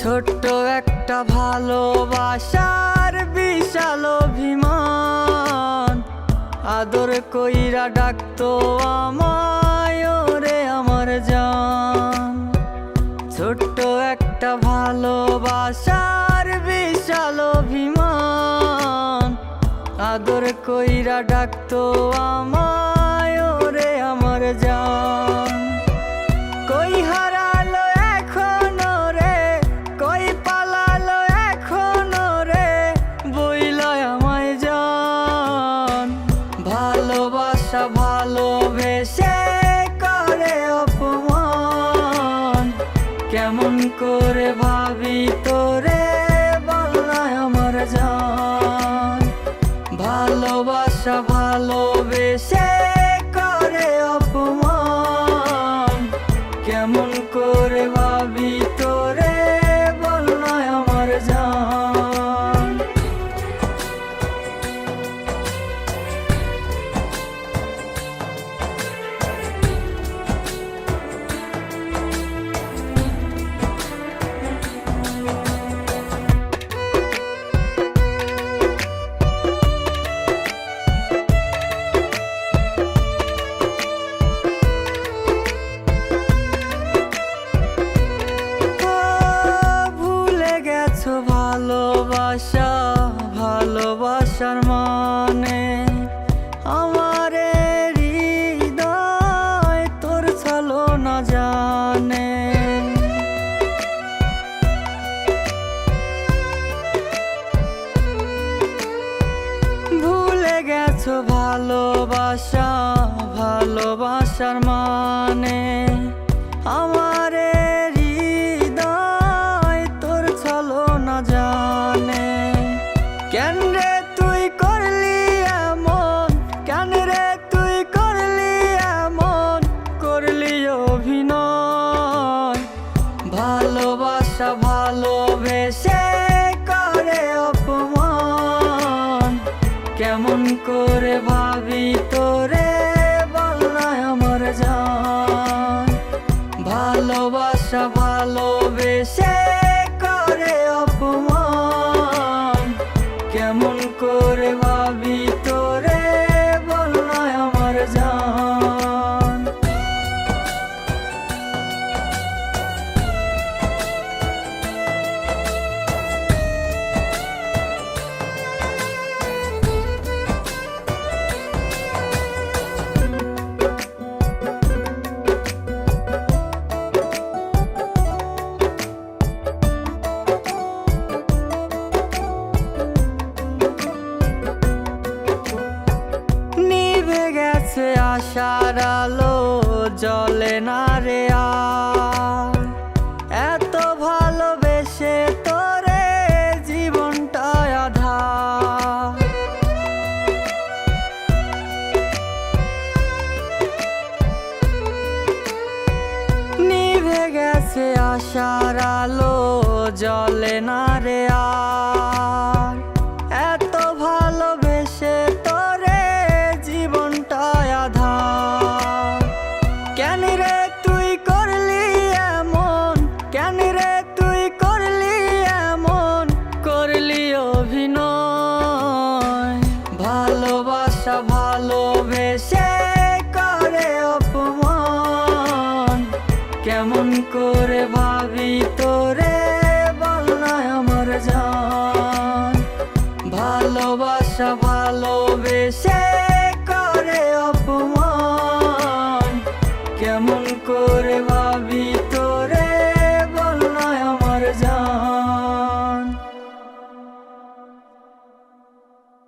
ছোট্ট একটা ভালোবাসার বিশাল অভিমান। আদর কইরা ডাকতো আমায় রে আমার জান। ছোট্ট একটা ভালোবাসার বিশাল অভিমান। আদর কইরা ডাকতো আমায় জান ভালোবাসা ভালোবেসে করে অপমান। কেমন ভালোবাসা ভালোবাসার মানে কেমন করে ভাবি তোরে বলনায় আমার জান। ভালোবাসা ভালোবেসে করে অপমান। কেমন করে ভাবি তোরে নিভে গেছে আশার আলো জলে না রে এত ভালোবেসে তোরে জীবনটা আধার। নিভে গেছে আশার আলো জলে না রে আর। কেমন করে ভাবি তোরে? বল না আমার জান। ভালোবাসা ভালোবেসে করে অপমান